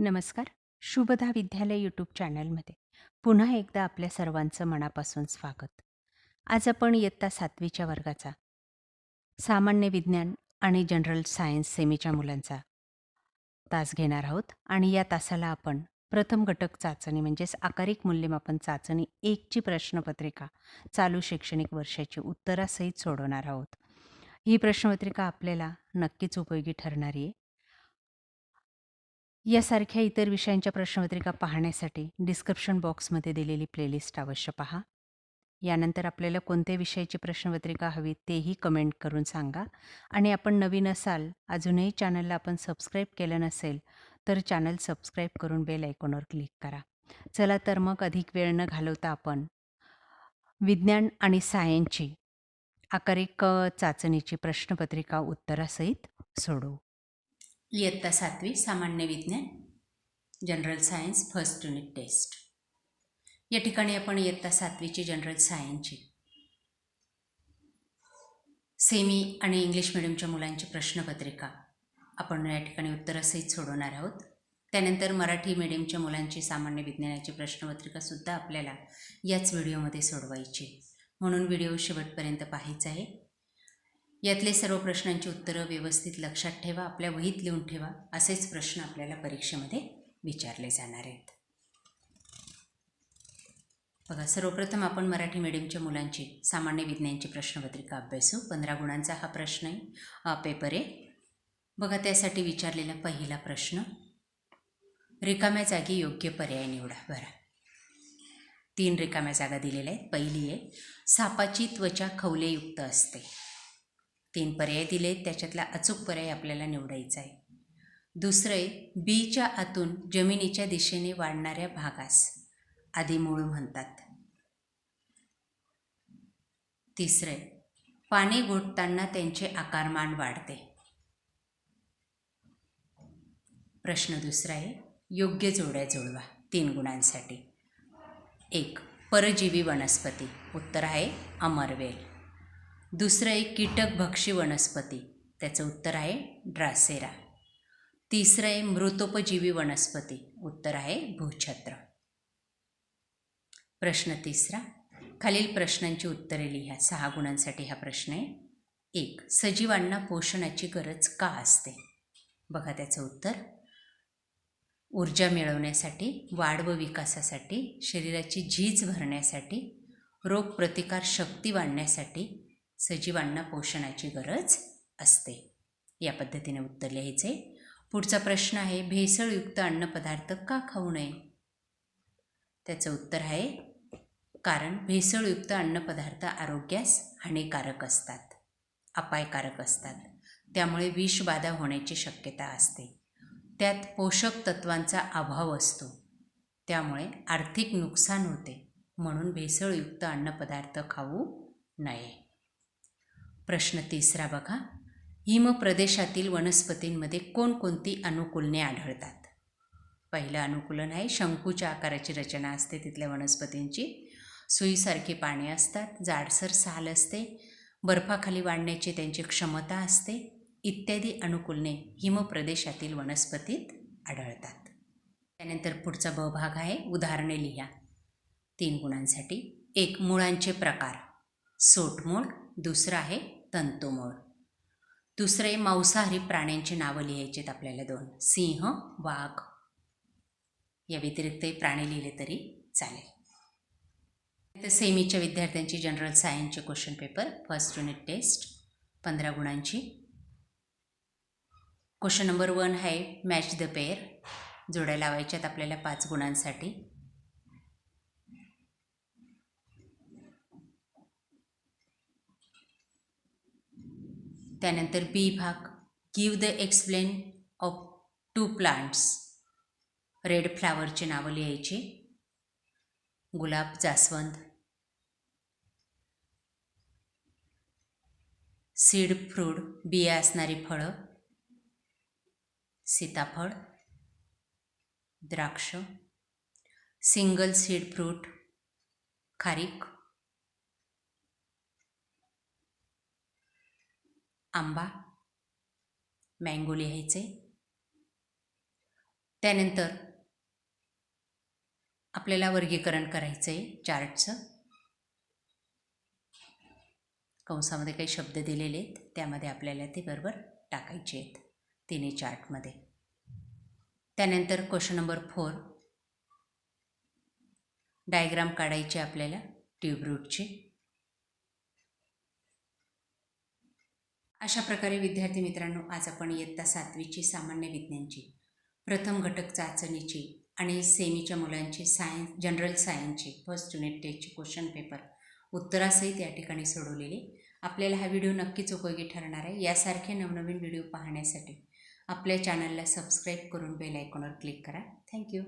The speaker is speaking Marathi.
नमस्कार. शुभदा विद्यालय यूट्यूब चॅनलमध्ये. पुन्हा एकदा आपल्या सर्वांचं मनापासून स्वागत. आज आपण इयत्ता सातवीच्या वर्गाचा सामान्य विज्ञान आणि जनरल सायन्स सेमीच्या मुलांचा तास घेणार आहोत. आणि या तासाला आपण प्रथम घटक चाचणी म्हणजेच आकारिक मूल्यमापन चाचणी एकची प्रश्नपत्रिका चालू शैक्षणिक वर्षाची उत्तरासहित सोडवणार आहोत. ही प्रश्नपत्रिका आपल्याला नक्कीच उपयोगी ठरणारी आहे. यासारख्या इतर विषयांच्या प्रश्नपत्रिका पाहण्यासाठी डिस्क्रिप्शन बॉक्समध्ये दिलेली प्लेलिस्ट अवश्य पहा. यानंतर आपल्याला कोणत्या विषयाची प्रश्नपत्रिका हवी तेही कमेंट करून सांगा. आणि आपण नवीन असाल अजूनही चॅनलला आपण सबस्क्राईब केलं नसेल तर चॅनल सबस्क्राईब करून बेल आयकॉनवर क्लिक करा. चला तर मग अधिक वेळ न घालवता आपण विज्ञान आणि सायन्सची आकारिक चाचणीची प्रश्नपत्रिका उत्तरासहित सोडवू. इयत्ता सातवी सामान्य विज्ञान general science first unit test या ठिकाणी आपण इयत्ता सातवीची जनरल सायन्सची सेमी आणि इंग्लिश मिडियमच्या मुलांची प्रश्नपत्रिका आपण या ठिकाणी उत्तरासहित सोडवणार आहोत. त्यानंतर मराठी मिडियमच्या मुलांची सामान्य विज्ञानाची प्रश्नपत्रिकासुद्धा आपल्याला याच व्हिडिओमध्ये सोडवायची म्हणून व्हिडिओ शेवटपर्यंत पाहायचा आहे. यातले सर्व प्रश्नांची उत्तरं व्यवस्थित लक्षात ठेवा आपल्या वहीत लिहून ठेवा असेच प्रश्न आपल्याला परीक्षेमध्ये विचारले जाणार आहेत. बघा सर्वप्रथम आपण मराठी मीडियमच्या मुलांची सामान्य विज्ञानची प्रश्नपत्रिका अभ्यासू. पंधरा गुणांचा हा प्रश्न आहे. पेपर आहे बघा त्यासाठी विचारलेला पहिला प्रश्न. रिकाम्या जागी योग्य पर्याय निवडा. बरं. तीन रिकाम्या जागा दिलेल्या आहेत. पहिली आहे सापाची त्वचा खवलेयुक्त असते. तीन पर्याय दिले त्याच्यातला अचूक पर्याय आपल्याला निवडायचा आहे. दुसरं आहे बीच्या आतून जमिनीच्या दिशेने वाढणाऱ्या भागास. आदिमूळ म्हणतात. तिसरं आहे पाणी गोठताना त्यांचे आकारमान वाढते. प्रश्न दुसरा आहे योग्य जोड्या जुळवा तीन गुणांसाठी. एक परजीवी वनस्पती. उत्तर आहे अमरवेल. दुसरं आहे कीटकभक्षी वनस्पती. त्याचं उत्तर आहे ड्रासेरा. तिसरं आहे मृतोपजीवी वनस्पती. उत्तर आहे भूछत्र. प्रश्न तिसरा. खालील प्रश्नांची उत्तरे लिहा. सहा गुणांसाठी हा प्रश्न आहे. एक सजीवांना पोषणाची गरज का असते? बघा त्याचं उत्तर. ऊर्जा मिळवण्यासाठी वाढ व विकासासाठी शरीराची झीज भरण्यासाठी रोगप्रतिकार शक्ती वाढण्यासाठी सजीवांना पोषणाची गरज असते. या पद्धतीने उत्तर लिहायचे पुढचा प्रश्न आहे भेसळयुक्त अन्नपदार्थ का खाऊ नये? त्याचं उत्तर आहे कारण भेसळयुक्त अन्नपदार्थ आरोग्यास हानिकारक असतात अपायकारक असतात. त्यामुळे विषबाधा होण्याची शक्यता असते. त्यात पोषक तत्वांचा अभाव असतो. त्यामुळे आर्थिक नुकसान होते म्हणून भेसळयुक्त अन्नपदार्थ खाऊ नये. प्रश्न तिसरा बघा. हिम प्रदेशातील वनस्पतींमध्ये कोणकोणती अनुकूलने आढळतात? पहिलं अनुकूलन आहे शंकूच्या आकाराची रचना असते तिथल्या वनस्पतींची. सुईसारखी पाने असतात जाडसर साल असते बर्फाखाली वाढण्याची त्यांची क्षमता असते इत्यादी अनुकूलने हिमप्रदेशातील वनस्पतीत आढळतात. त्यानंतर पुढचा ब भाग आहे उदाहरणे लिहा. तीन गुणांसाठी. एक मुळांचे प्रकार. सोटमूळ दुसरं आहे तंतुमूळ. दुसरे मांसाहारी प्राण्यांची नावं लिहायची आहेत आपल्याला दोन. सिंह वाघ. या व्यतिरिक्त प्राणी लिहिले तरी चालेल. तर सेमीच्या विद्यार्थ्यांची general सायन्सचे question paper first unit test पंधरा गुणांची. क्वेश्चन नंबर वन आहे मॅच द पेअर जोड्या लावायच्यात आपल्याला पाच गुणांसाठी. त्यानंतर बी भाग. Give the explain of two plants red फ्लावरचे नावं लिहायचे. गुलाब जास्वंद. सीड फ्रूट बिया असणारी फळं. सीताफळ. द्राक्ष. सिंगल सीड फ्रूट खारीक. आंबा मँगो लिहायचे त्यानंतर आपल्याला वर्गीकरण करायचं आहे चार्टचं कंसामध्ये काही शब्द दिलेले आहेत त्यामध्ये आपल्याला ते बरोबर टाकायचे आहेत तिन्ही चार्टमध्ये त्यानंतर क्वेश्चन नंबर फोर डायग्राम काढायचे आपल्याला ट्यूबरूटचे अशा प्रकारे विद्यार्थी मित्रांनो आज आपण इयत्ता सातवीची सामान्य विज्ञानची. प्रथम घटक चाचणीची आणि सेमीच्या मुलांची सायन्स जनरल सायन्सची फर्स्ट युनिट टेस्टची क्वेश्चन पेपर. उत्तरासहित या ठिकाणी सोडवलेले. आपल्याला हा व्हिडिओ नक्कीच उपयोगी ठरणार आहे. यासारखे नवनवीन व्हिडिओ पाहण्यासाठी आपल्या चॅनलला सबस्क्राईब करून बेल आयकॉनवर क्लिक करा. थँक्यू